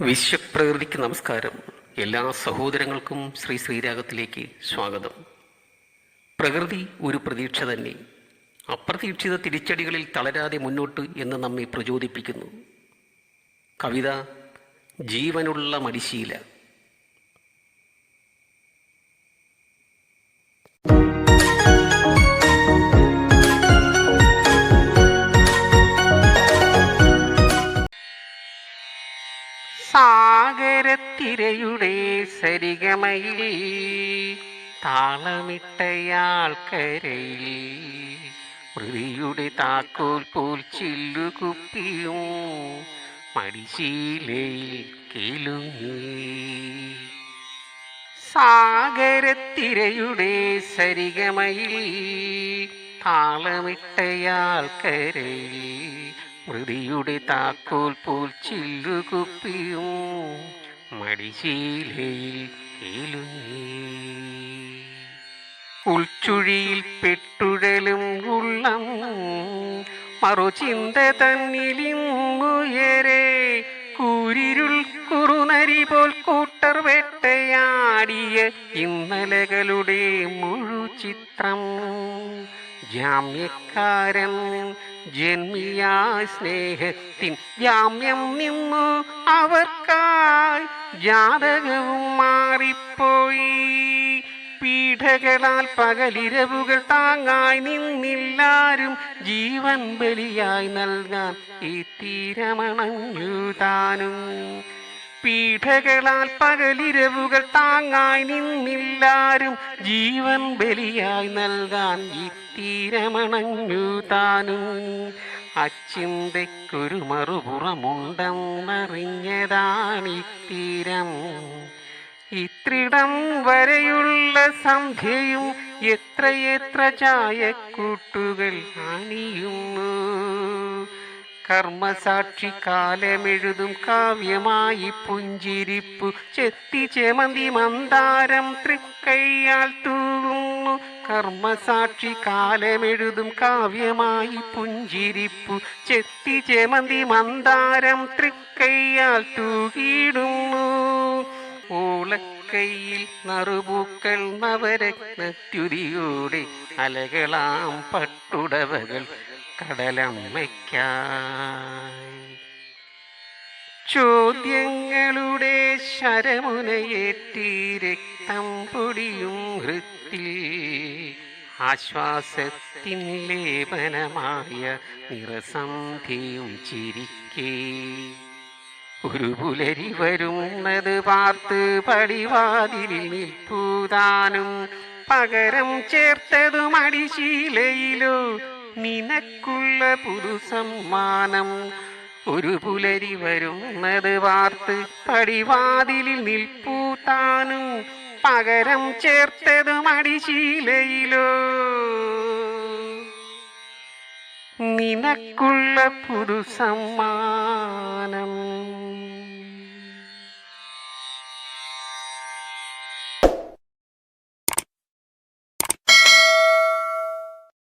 വിശ്വപ്രകൃതിക്ക് നമസ്കാരം. എല്ലാ സഹോദരങ്ങൾക്കും ശ്രീ ശ്രീരാഗത്തിലേക്ക് സ്വാഗതം. പ്രകൃതി ഒരു പ്രതീക്ഷ തന്നെ. അപ്രതീക്ഷിത തിരിച്ചടികളിൽ തളരാതെ മുന്നോട്ട് എന്ന് നമ്മെ പ്രചോദിപ്പിക്കുന്നു. കവിത ജീവനുള്ള മടിശീല. സാഗരത്തിരയുടെ സരിഗമയിൽ താളമിട്ടയാൾ കരയിൽ മൃതിയുടെ താക്കോൽ പോൽ ചില്ലുകുപ്പിയും മടിശീലയിൽ കേളുങ്ങി. സാഗരത്തിരയുടെ സരിഗമയിൽ താളമിട്ടയാൾ കരയിൽ മൃതിയുടെ താക്കോൽ പോൽ ചില്ലുകുപ്പിയും മടിശീലയിൽ ഉൾച്ചുഴിയിൽ പെട്ടുഴലും ഉള്ളം മറുചിന്ത തന്നിലിങ്ങുയരെ കൂരിരുൾ കുറുനരി പോൽ കൂട്ടർ വെട്ടയാടിയ ഇന്നലകളുടെ മുഴു ചിത്രം. ജാമ്യക്കാരൻ ജന്മിയാ സ്നേഹത്തിൻ ജാമ്യം നിന്നു അവർക്കായി ജാതകവും മാറിപ്പോയി. പീഠകളാൽ പകലിരവുകൾ താങ്ങായി നിന്നില്ലാരും ജീവൻ ബലിയായി നൽകാൻ ഈ തീരമണഞ്ഞു താനും. പീഠകളാൽ പകലിരവുകൾ താങ്ങായി നിന്നില്ലാരും ജീവൻ ബലിയായി നൽകാൻ ഈ തീരമണഞ്ഞു താനും. അച്ചിന്തയ്ക്കൊരു മറുപുറമുണ്ടെന്നറിഞ്ഞതാണീ തീരം. ഇത്രിടം വരെയുള്ള സന്ധ്യയും എത്രയെത്ര ചായക്കൂട്ടുകൾ അണിയുന്നു. കർമ്മസാക്ഷി കാലമെഴുതും കാവ്യമായി പുഞ്ചിരിപ്പു. ചെത്തി ചെമന്തി മന്ദാരം തൃക്കൈയാൽ തൂവുന്നു കർമ്മസാക്ഷി കാലമെഴുതും കാവ്യമായി പുഞ്ചിരിപ്പു. ചെത്തി ചെമന്തി മന്ദാരം തൃക്കൈയാൽ തൂകിയിടുന്നു. ഓളക്കൈയിൽ നറുപൂക്കൾ നവരത്നത്യുതിയോടെ അലകളാം പട്ടുടവകൾ കടലമ്മയ്ക്കായി ചോദ്യങ്ങളുടെ ശരമുനയേറ്റി രക്തം പൊടിയും ഹൃത്തിൽ ആശ്വാസത്തിൻ ലേപനമായ നിറസന്ധിയും ചിരിക്കേ. ഒരു പുലരി വരുന്നത് പാർത്ത് പടിവാതിലിൽ നിൽപ്പൂതാനും പകരം ചേർത്തതും മടിശീലയിലോ നിനക്കുള്ള പുതു സമ്മാനം ഒരു പുലരി വരുന്നത് വാർത്ത് പടിവാതിലിൽ നിൽപ്പൂത്താനും പകരം ചേർത്തതും മടിശീലയിലോ നിനക്കുള്ള പുതു സമ്മാനം